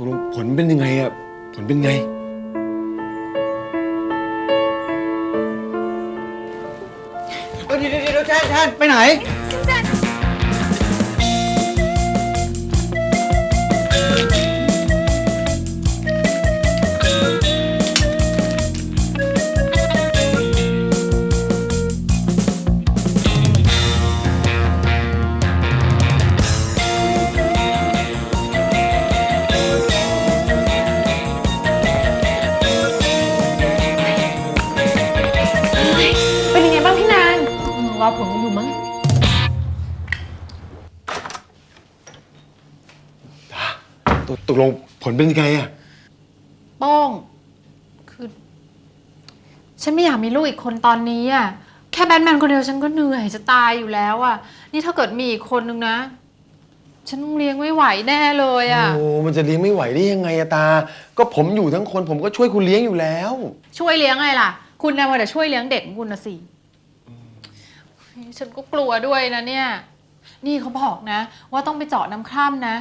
ตกลงผลเป็นยังไงอะผลเป็นไง เดี๋ยวเดี๋ยวเดี๋ยวแทนแทนไปไหนเตกตกลงผลเป็นยังไงอะโป้งคือ ฉันไม่อยากมีลูกอีกคนตอนนี้อะแค่แบทแมนคนเดียวฉันก็เหนื่อยจะตายอยู่แล้วอะนี่ถ้าเกิดมีอีกคนนึงนะ ฉันต้องเลี้ยงไม่ไหวแน่เลยอะโอ้มันจะเลี้ยงไม่ไหวได้ยังไงอะตา ก็ผมอยู่ทั้งคนผมก็ช่วยคุณเลี้ยงอยู่แล้ว ช่วยเลี้ยงไงล่ะ คุณนะมาแต่ช่วยเลี้ยงเด็กของคุณนะสิฉันก็กลัวด้วยนะเนี่ย นี่เขาบอกนะ ว่าต้องไปเจาะน้ำคร่ำนะ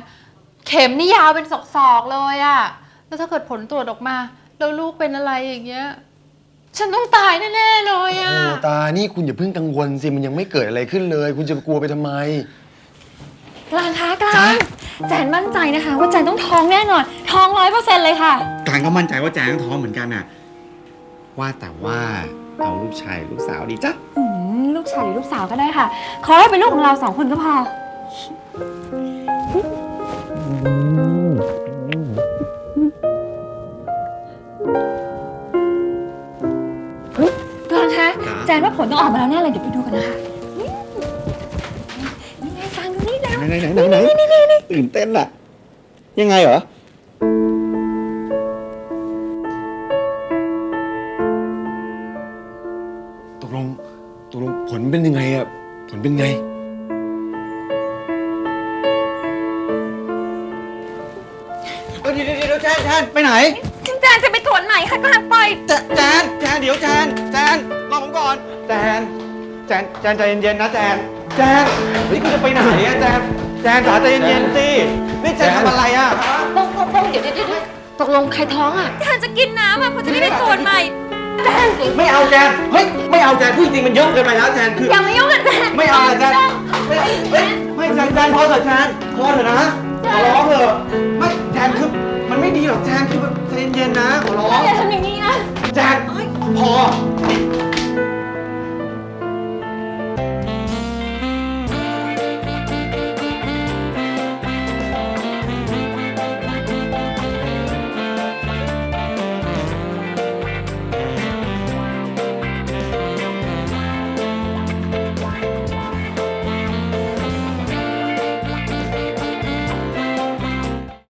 เข็มนี่ยาวเป็นศอกๆเลยอะแล้วถ้าเกิดผลตรวจออกมา แล้วลูกเป็นอะไรอย่างเงี้ย ฉันต้องตายแน่ๆเลยโอ้อะตา นี่คุณอย่าเพิ่งกังวลสิ มันยังไม่เกิดอะไรขึ้นเลย คุณจะกลัวไปทำไม กลางคะกลางแจนมั่นใจนะคะ ว่าแจนต้องท้องแน่นอน ท้องร้อยเปอร์เซ็นต์เลยค่ะ กลางก็มั่นใจว่าแจงท้องเหมือนกันน่ะ ว่าแต่ว่าเอาลูกชายลูกสาวดีจ้ะ อืมลูกชายหรือลูกสาวก็ได้ค่ะ ขอให้เป็นลูกของเราสองคนก็พอ คะครับแจนว่าผลต้องออกมาแล้วแน่เลยเดี๋ยวไปดูกันนะคะนี่ไงกลางดูนี่แล้วไหนไหนไหนไหนไหนตื่นเต้นอะยังไงเหรอตกลงตกลงผลเป็นยังไงอะผลเป็นไง เดี๋ยวเดี๋ยวเดี๋ยวแจนแจนไปไหน แจนจะไปตรวจไหนคะกลางปล่อย แจนแจนแจนเดี๋ยวแจนแจนรอผมก่อนแจนแจนแจนใจเย็นๆนะแจนแจนเฮ้ยคุณจะไปไหนอะแจนแจนจ๋าใจเย็นๆสินี่แจนทำอะไรอะโป้งโป้งโป้งเดี๋ยวเดี๋ยวเดี๋ยวตกลงใครท้องอะแจนจะกินน้ำอะเพราะจะได้ไปตรวจใหม่ไม่เอาแจนเฮ้ยไม่เอาแจนพูดจริงมันเยอะเกินไปแล้วแจนคืออย่ามายุ่งกับแจนไม่เอาแจนไม่เฮ้ยไม่แจนแจนพอเถอะแจนพอเถอะนะขอร้องเถอะ